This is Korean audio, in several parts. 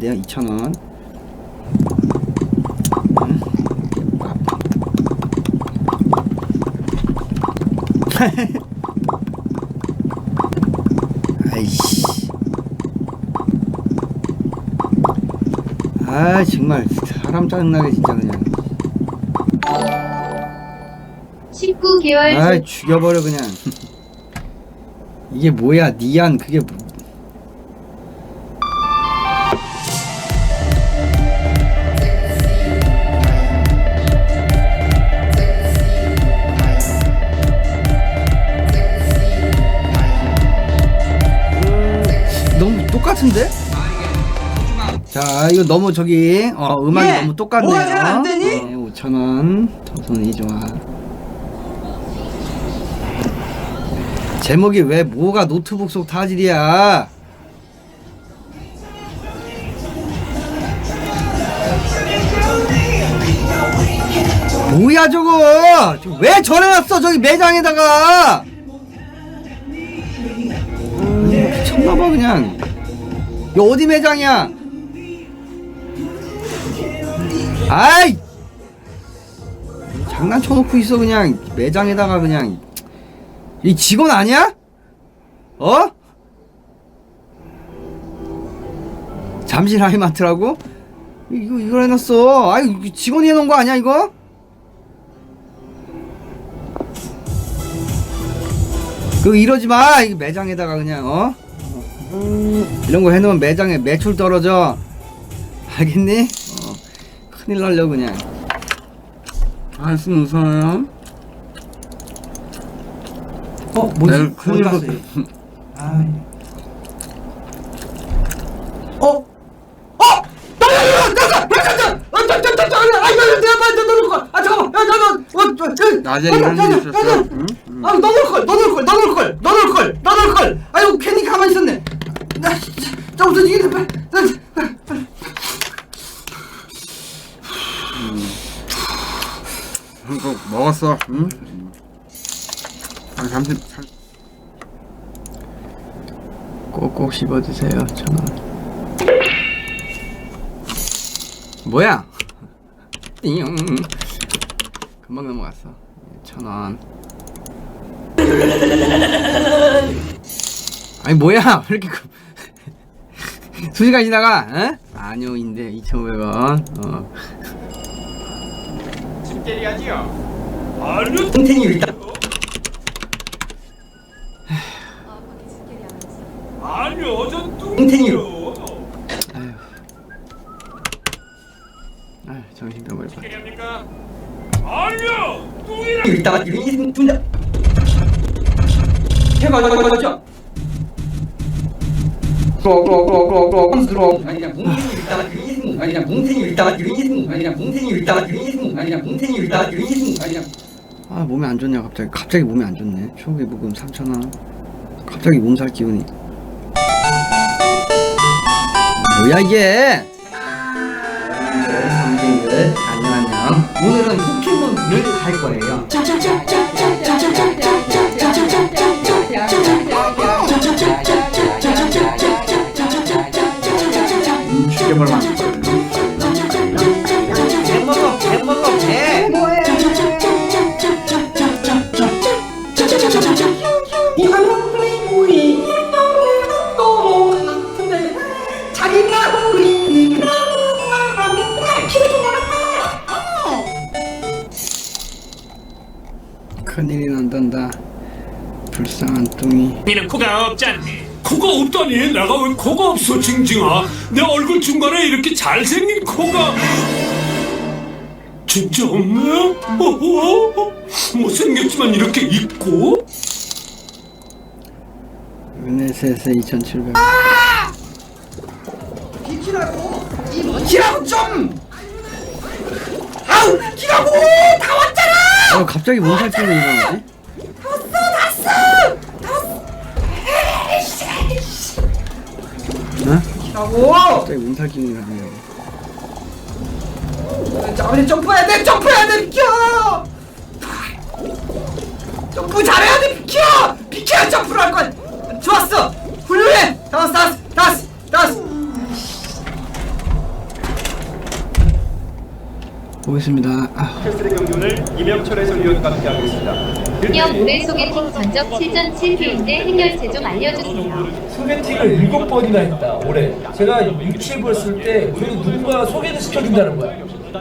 돼요 2,000원. 아이씨. 아 정말 사람 짜증나게 진짜 그냥. 19개월 아 죽여버려 그냥. 이게 뭐야 니안 그게 뭐... 같은데? 자 이거 너무 저기 어 음악이 예, 너무 똑같네요 뭐가 잘안 되니? 네, 5천원 정선이 좋아 제목이 왜 뭐가 노트북 속 타질이야? 뭐야 저거? 저왜 전해놨어 저기 매장에다가? 음, 미쳤나봐 그냥. 이거 어디 매장이야? 아이! 장난쳐놓고 있어 그냥 매장에다가 그냥 이 직원 아니야? 어? 잠실 하이마트라고? 이거 이걸 해놨어. 아이 직원이 해놓은 거 아니야 이거? 그 이러지 마. 이 매장에다가 그냥 어? 이런 거 해놓으면 매장에 매출 떨어져. 알겠니? 어, 큰일 날려 그냥. 알수 무서워요. 어? 내일 어디 큰일 갔어요? 아. 어? 어? 나 야 야 야! 나가! 나가! 아, 나, 나, 나, 나, 아, 이거 내가 빨리 넣을 걸. 아, 잠깐만. 야, 나, 나, 어, 저, 저, 낮에 야, 이런 야, 야, 있었어. 응? 응. 아, 넣을 걸, 넣을 걸, 넣을 걸, 넣을 걸, 넣을 걸. 아이고, 괜히 가만히 있었네. 나 진짜 나 우선 이게 빨리 나 빨리 빨리 이거 먹었어 응? 한 30, 30 꼭꼭 씹어 드세요. 천원. 뭐야? 띵. 금방 넘어갔어. 천원. 아니 뭐야? 왜 이렇게 급- 두 시간 지나가 응? 아뇨인데 2,500원 어. 집 때려야지요 아뇨 탱탱이 일단 아뇨 전 뚱탱이요 아휴 아휴 정신 병버렸다 때려합니까 아뇨 뚱이라 일단 이거 인생 뚱다 해가 가자 가자 아니야 아니야 아니야 아니야 아니야 아, 몸이 안 좋냐, 갑자기. 갑자기 몸이 안 좋네. 초기 부금 3,000원. 갑자기 몸살 기운이. 뭐야, 이게? 안녕 안녕 오늘은 포켓몬을 갈 거예요 죽여버려. 큰일이 난단다. 불쌍한 뚱이. 니는 코가 없잖니. 코가 없다니? 내가 왜 코가 없어, 징징아? 내 얼굴 중간에 이렇게 잘생긴 코가. 진짜 없네? 어허? 못생겼지만 이렇게 있고? 은혜세세 2,700원. 비 키라고? 이 먼지라고 좀! 아우 비키라고! 다 왔잖아! 어, 갑자기 몸살 기운이 일어나지? 어? 비키라고! 갑자기 몸살 나네. 자 우리 점프해야 돼 점프해야 돼 비켜! 점프 잘해야 돼 비켜! 비켜야 점프를 할 거야! 좋았어! 훌륭해! 다 왔어 다 왔어 다 왔어 다 왔어 보겠습니다. 아, 캐슬의 경륜을 이명철 해설위원과 함께하겠습니다. 형 올해 소개팅 전적 7전 7패인데 해결제 좀 알려주세요. 소개팅을 일곱 번이나 했다 올해 제가 유치해 쓸때 그래도 누군가 소개를 시켜준다는 거야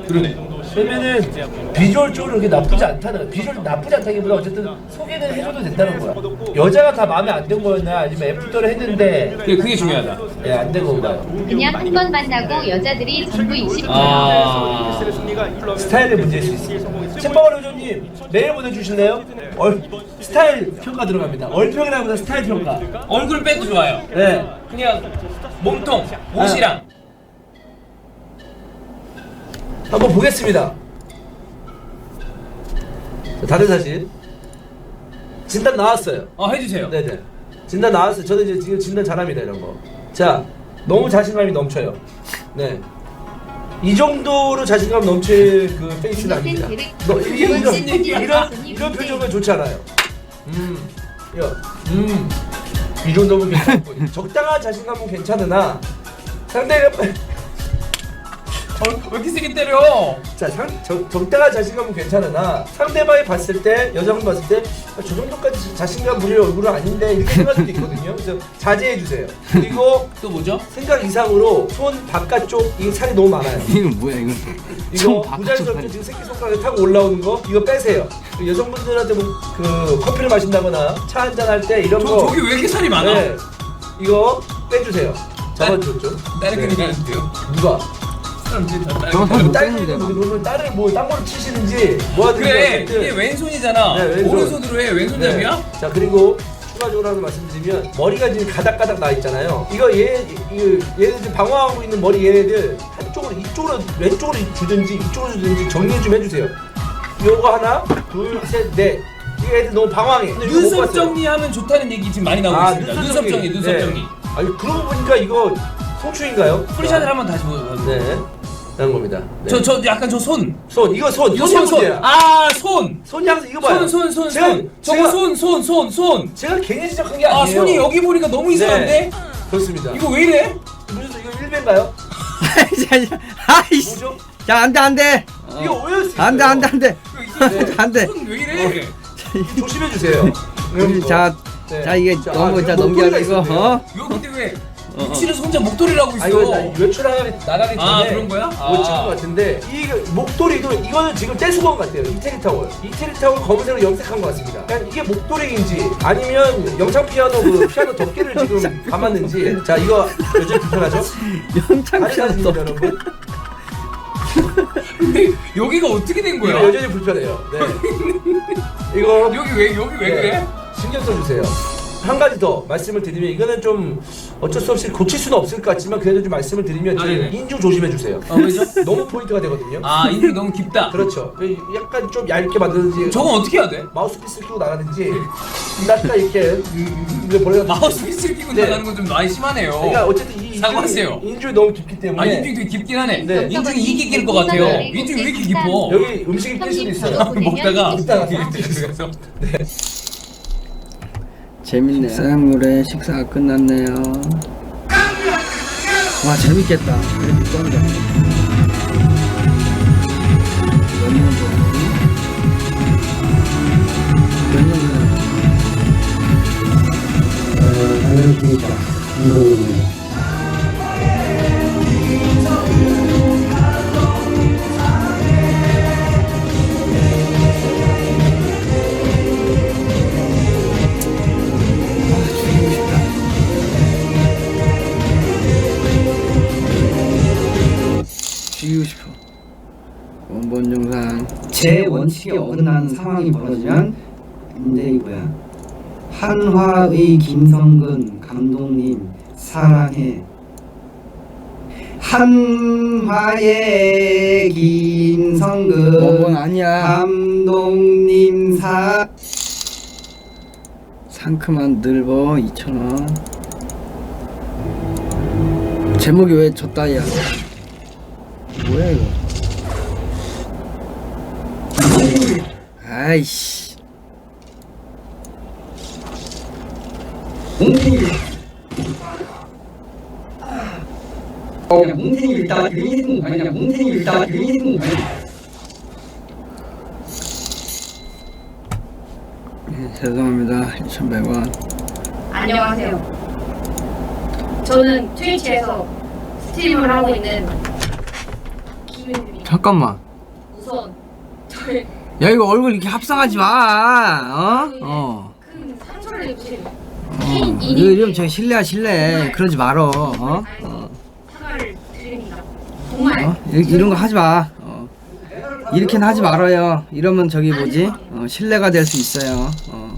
그러네 그러면은 비주얼적으로 그렇게 나쁘지 않다는 거야 비주얼 나쁘지 않다기보다 어쨌든 소개는 해줘도 된다는 거야 여자가 다 마음에 안 든 거였나 아니면 애프터를 했는데 그게, 그게 중요하다. 예안 된 건가요? 그냥 한 번 만나고 여자들이 전부 20%. 아. 스타일의 문제일 수 있습니다 책방울 의원님 메일 보내주실래요? 얼, 스타일 평가 들어갑니다 얼평이라기보다 스타일 평가 얼굴 빼도 좋아요. 네 그냥 몸통, 옷이랑. 한번 보겠습니다. 자, 다른 사진. 진단 나왔어요. 어, 해주세요. 네네. 진단 나왔어요. 저는 이제 지금 진단 잘합니다 이런 거. 자, 너무 자신감이 넘쳐요. 네. 이 정도로 자신감 넘칠 그 페이스는 아닙니다. 너 이게 이런 이런 이런 표정은 좋지 않아요. 음, 야, 음, 이 정도면 괜찮고 적당한 자신감은 괜찮으나 상대가 어, 왜 이렇게 세게 때려? 자, 상, 적, 적당한 자신감은 괜찮으나 상대방이 봤을 때 여자분 봤을 때저 정도까지 자신감 부릴 얼굴은 아닌데 이렇게 생각할 수도 있거든요. 그래서 자제해 주세요. 그리고 또 뭐죠? 생각 이상으로 손 바깥쪽 이 살이 너무 많아요. 이건 뭐야 이거? 이거 바깥쪽 살이. 지금 새끼 손가락에 타고 올라오는 거 이거 빼세요. 그 여성분들한테 뭐 그 커피를 마신다거나 차 한잔 할 때 이런 저, 거 저기 왜 이렇게 살이 많아? 네, 이거 빼주세요. 잡아줬죠. 다른 네. 그림이 아닌데요? 누가? 사람들이 다 다른 저거 그림. 못딸 빼는데, 막. 그러면 딸을 뭐 땅으로 치시는지 뭐 하든지 그래, 어쨌든 이게 왼손이잖아. 네, 왼손. 오른손으로 해. 왼손잡이야? 네. 자 그리고 추가적으로 하나 말씀드리면 머리가 지금 가닥가닥 나 있잖아요. 이거 얘, 이, 얘들 지금 방황하고 있는 머리 얘네들 한쪽으로 이쪽으로 왼쪽으로 주든지 이쪽으로 주든지 정리 좀 해주세요. 요거 하나, 둘, 셋, 넷. 이 애들 너무 방황해. 근데 이거 못 눈썹 봤어요. 정리하면 좋다는 얘기 지금 많이 나오고 아, 있습니다. 눈썹 정리, 눈썹 네. 정리. 아니 그러고 보니까 이거 송충인가요? 프리샷을 한번 다시 보여주세요. 네. 라는 겁니다. 네. 저, 저 약간 저 손. 손 이거 손 이거 손 손, 손. 문제야. 아, 손. 손 향수 이거 봐요. 손, 손, 손, 제가, 손. 저거 제가, 손, 손, 손, 손. 제가 괜히 시작한 게 아니에요. 아, 손이 여기 보니까 너무 이상한데? 네. 그렇습니다. 이거 왜 이래? 무슨 이거 일배인가요? 아이씨. 뭐죠? 자 안돼 안돼. 이거 오해할 수 있어요. 안돼 안돼 안돼. 네. 안돼. 손왜 이래? 조심해 주세요. 자, 네. 자 이게 자, 너무 아, 자 이거 넘겨가지고 있었네요. 어? 여 기 왜? 미치는 혼자 목도리를 하고 있어. 아 이거 나 외출 나가기 나가기 전에 아, 그런 거야? 못 아. 찍은 것 같은데 이 목도리도 이거는 지금 떼수건 같아요. 이태리 타월. 이태리 타월 검은색으로 염색한 것 같습니다. 그냥 이게 목도리인지 아니면 영창 피아노 그 피아노 덮개를 지금 감았는지 자 이거 요즘 불편하죠? 영창 피아노 사진입니다 여러분. 근데 여기가 어떻게 된 이거 거야? 여전히 불편해요. 네. 이거 여기 왜 여기 왜 네. 그래? 신경 써주세요. 한 가지 더 말씀을 드리면 이거는 좀 어쩔 수 없이 고칠 수는 없을 것 같지만 그래도 좀 말씀을 드리면 아, 네네. 인중 조심해 주세요. 어, 왜죠? 너무 포인트가 되거든요. 아 인중이 너무 깊다. 그렇죠. 약간 좀 얇게 만드는지 저건 어떻게 해야 돼? 마우스피스 끼고 나가든지 약간 이렇게 이게 버려 마우스 피스를 끼고 네. 나가는 건 좀 많이 심하네요. 그러니까 어쨌든 이 사과하세요. 인중이, 인중이 너무 깊기 때문에 아 인중이 되게 깊긴 하네. 네. 인중이 이게 낄것 같아요. 인중이 왜 이렇게 깊어? 여기 음식이 낄 수도 있어요. 먹다가 먹다가 들어가서 재밌네. 쌍물에 식사가 끝났네요. 와 재밌겠다. 그래도 쩐다. 몇년 전에? 몇년 전에? 죽이고 제 원칙에 어긋나는 상황이 벌어지면 이제 이거야. 한화의 김성근 감독님 사랑해. 한화의 김성근 원본 아니야. 감독님 사 상큼한 늘버 2,000원. 제목이 왜 저 따위야? 뭐야 이거? 아이씨. 몽둥이. 일단 유인했는 거야. 그냥 몽둥이 일단 유인했는 거야. 예, 죄송합니다. 2,100원. 안녕하세요. 저는 트위치에서 스트림을 하고 있는 김윤입니다. 잠깐만. 우선 저의 야 이거 얼굴 이렇게 합성하지 마 어? 어 어, 이러면 저 실례야 실례 그러지 말어 어? 어, 어? 이- 이런 거 하지 마 어. 이렇게는 하지 말아요 이러면 저기 뭐지 어, 신뢰가 될 수 있어요 어.